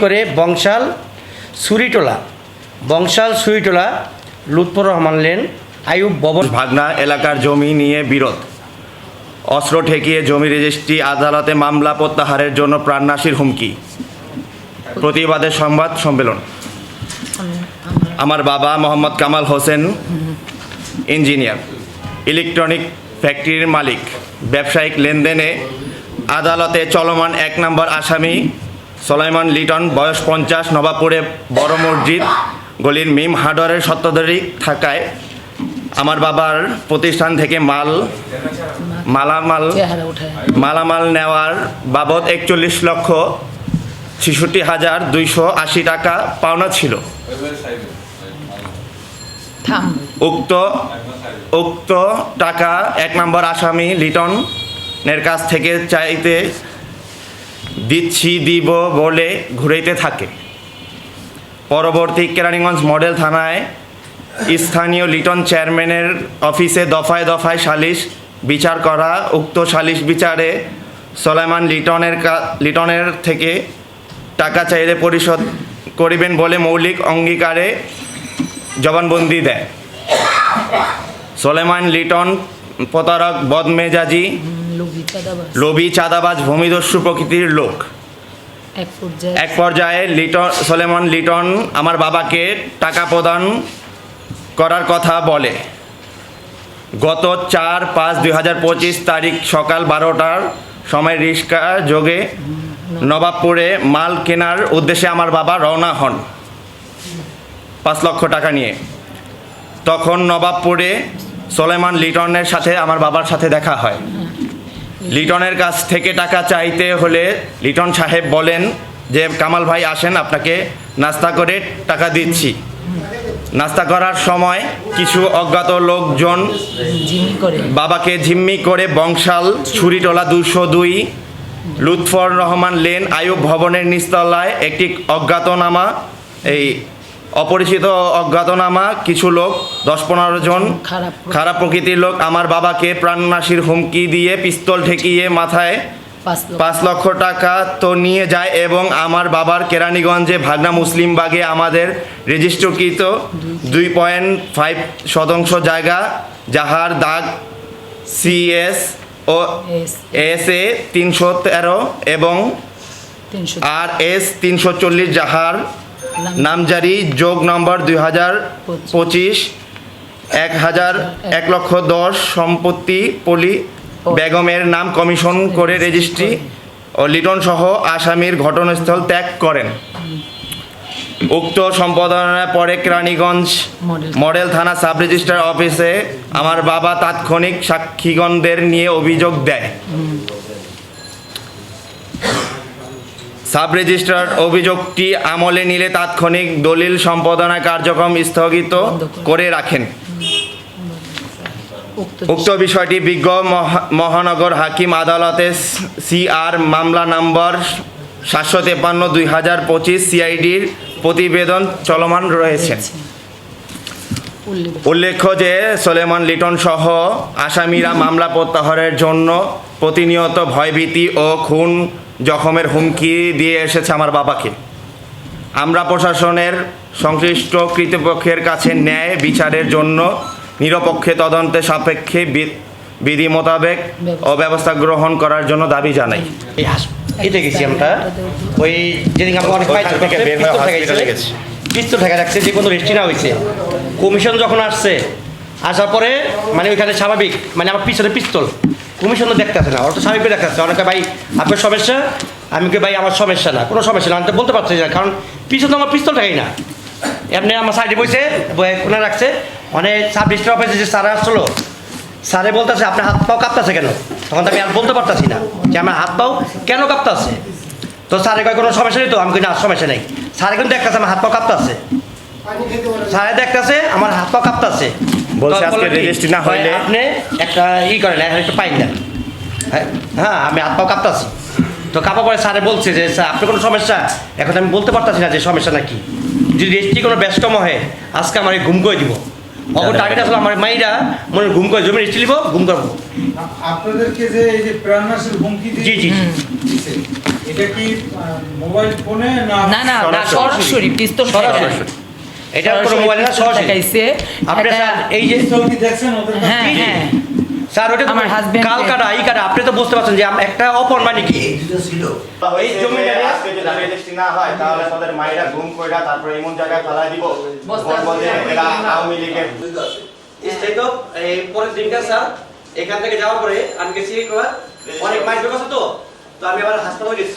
করে বংশাল সুরিটোলা। বংশাল সুরিটোলা লুৎফর রহমান লেন আয়ুব ভবন ভাগনা এলাকার জমি নিয়ে বিরোধ। অস্ত্র ঠেকিয়ে জমি রেজিস্ট্রি আদালতে মামলা প্রত্যাহারের জন্য প্রাণনাশীর হুমকি। প্রতিবাদের সংবাদ সম্মেলন। আমার বাবা মোহাম্মদ কামাল হোসেন ইঞ্জিনিয়ার ইলেকট্রনিক ফ্যাক্টরির মালিক ব্যবসায়িক লেনদেনে আদালতে চলমান এক নম্বর আসামি সোলাইমান লিটন বয়স পঞ্চাশ নবাবপুরে বড় মসজিদ গলির মিম হার্ডওয়ারের সত্তদারি থাকায় আমার বাবার প্রতিষ্ঠান থেকে মাল মালামাল মালামাল নেওয়ার বাবদ একচল্লিশ লক্ষ ছেষট্টি হাজার দুইশো আশি টাকা পাওনা ছিল। থাম। উক্ত উক্ত টাকা এক নম্বর আসামি লিটনের কাছ থেকে চাইতে দিচ্ছি, দিব বলে ঘুরেতে থাকে। পরবর্তী কেরানীগঞ্জ মডেল থানায় স্থানীয় লিটন চেয়ারম্যানের অফিসে দফায় দফায় সালিশ বিচার করা, উক্ত সালিশ বিচারে সোলাইমান লিটনের লিটনের থেকে টাকা চাইলে পরিশোধ করিবেন বলে মৌলিক অঙ্গীকারে জবানবন্দি দেয়। সোলেমান লিটন, প্রতারক, বদমেজাজি, লোভী চাঁদাবাজ, ভূমিদস্যু প্রকৃতির লোক। এক পর্যায়ে লিটন, সোলেমন লিটন আমার বাবাকে টাকা প্রদান করার কথা বলে। গত চার পাঁচ দুই হাজার পঁচিশ তারিখ সকাল বারোটার সময় রিক্সা যোগে নবাবপুরে মাল কেনার উদ্দেশ্যে আমার বাবা রওনা হন। পাঁচ লক্ষ টাকা নিয়ে। তখন নবাবপুরে সোলেমান লিটনের সাথে আমার বাবার সাথে দেখা হয়। লিটনের কাছ থেকে টাকা চাইতে হলে লিটন সাহেব বলেন যে, কামাল ভাই, আসেন, আপনাকে নাস্তা করে টাকা দিচ্ছি। নাস্তা করার সময় কিছু অজ্ঞাত লোকজন বাবাকে ঝিম্মি করে বংশাল, ছুরিটোলা দুশো দুই, লুৎফর রহমান লেন আয়ুব ভবনের নিচতলায় একটি অজ্ঞাতনামা, এই অপরিচিত অজ্ঞাতনামা কিছু লোক দশ পনেরো জন খারাপ প্রকৃতির লোক আমার বাবাকে প্রাণনাশীর হুমকি দিয়ে পিস্তল ঠেকিয়ে মাথায় পাঁচ লক্ষ। টাকা তো নিয়ে যায় এবং আমার বাবার কেরানীগঞ্জে ভাগনা মুসলিম বাগে আমাদের রেজিস্ট্রকৃত দুই পয়েন্ট ফাইভ শতাংশ জায়গা যাহার দাগ সিএস ও এস। এ তিনশো তেরো এবং আর এস তিনশো চল্লিশ যাহার নামজারি যোগ নম্বর দুই হাজার পঁচিশ এক হাজার এক লক্ষ দশ সম্পত্তি পলি বেগমের নাম কমিশন করে রেজিস্ট্রি ও লিটন সহ আসামির ঘটনাস্থল ত্যাগ করেন। উক্ত সম্পাদনার পরে Keraniganj model Thana sub registrar অফিসে আমার বাবা তাৎক্ষণিক সাক্ষীগণদের নিয়ে অভিযোগ দেয়। সাব রেজিস্ট্রার অভিযোগটি আমলে নিলে তাৎক্ষণিক দলিল সম্পাদনা কার্যক্রম স্থগিত করে রাখেন। উক্ত বিষয়টি বিজ্ঞ মহা- মহানগর হাকিম আদালতে সিআর মামলা নম্বর সাতশো তেপান্ন দুই হাজার পঁচিশ সিআইডির প্রতিবেদন চলমান রয়েছে। উল্লেখ্য যে সোলেমান লিটন সহ আসামিরা মামলা প্রত্যাহারের জন্য প্রতিনিয়ত ভয়ভীতি ও খুন জখমের হুমকি দিয়ে এসেছে আমার বাবাকে। আমরা প্রশাসনের সংশ্লিষ্ট কর্তৃপক্ষের কাছে ন্যায় বিচারের জন্য নিরপেক্ষে তদন্তে সাপেক্ষে বি- বিধি মোতাবেক ও ব্যবস্থা গ্রহণ করার জন্য দাবি জানাই। এই হাস গেছি আমরা ওই যেদিন আমরা অনেক পিস্তল হসপিটালে ঠেকাইছে গেছি। পিস্তল ঠেকা রাখছে যে কোনো রেস্টি না হয়েছে। কমিশন যখন আসছে আসার পরে মানে ওইখানে স্বাভাবিক মানে আমার পিছনে পিস্তল। কমিশন তো দেখতেছে না, ওরা তো স্বাভাবিক দেখতেছে অনেকে ভাই, আপনার সমস্যা? আমি কে ভাই, আমার সমস্যা না। কোনো সমস্যা না। আমি তো বলতে পারছি না, কারণ পিছনে আমার পিস্তল ঠেকাই না। এমনি আমার সাইডে বসে কোনে রাখছে। মানে সাব ডিস্ট্রিক্ট অফিসে যে স্যার আসলো স্যারে বলতেছে, আপনার হাত পাও কাঁপতেছে কেন? তখন আমি আর বলতে পারতাছি না যে আমার হাত পাও কেন কাঁপতেছে। তো স্যারে কয়, কোনো সমস্যা নেই তো? আমি কই, না, সমস্যা নেই। স্যারে কিন্তু দেখতেছে, আমার হাত পাও কাঁপতেছে। স্যারে দেখতেছে, আমার হাত পাও কাঁপতেছে। বলছে আজকে registry না হইলে- আপনি একটা ই করেন এখন একটু পাইন দেন। হ্যাঁ, হ্যাঁ আমি হাত পাও কাঁপতাছি। তো কাপা পরে স্যারে বলছে যে স্যার আপনার কোনো সমস্যা? এখন আমি বলতে পারতাছি না যে সমস্যা নাকি। যদি রেজিস্ট্রি কোনো ব্যস্তম হয় আজকে আমার ঘুম করে দিব। অগর টার্গেট আসলে আমার মাইরা মনে হয় ঘুম করে জমি রেস্ট নিব ঘুম করব। আপনাদেরকে যে এই যে প্রাণনাশের হুমকি জি জি জি। এটা কি মোবাইল ফোনে না না না না সরাসরি। সরাসরি পিস্তল সরাসরি। এটা কোনো মোবাইল না সরাসরি দেখাইছে। আপনি স্যার এই যে কি দেখছেন ওদের হ্যাঁ। হ্যাঁ। স্যার ওটা আমার husband- কাল কাটা এই কাটা আপনি তো বুঝতে পারছেন যে একটা অপর মানে কি? এই জমিটা জমিটা নিয়ে- আজকে যদি রেজিস্ট্রি না হয় তাহলে তাদের মায়েরা ঘুম কইরা তারপরে এমন জায়গায় ফেলাই দিব। বলব এরা আওয়ামী লীগের। স্টেট অফ এই পরের দিনটা স্যার এখান থেকে যাওয়ার পরে আমি গেছি অনেক মাইক ঢোকাছে তো তো আমি আবার হাসপাতালে গেছি।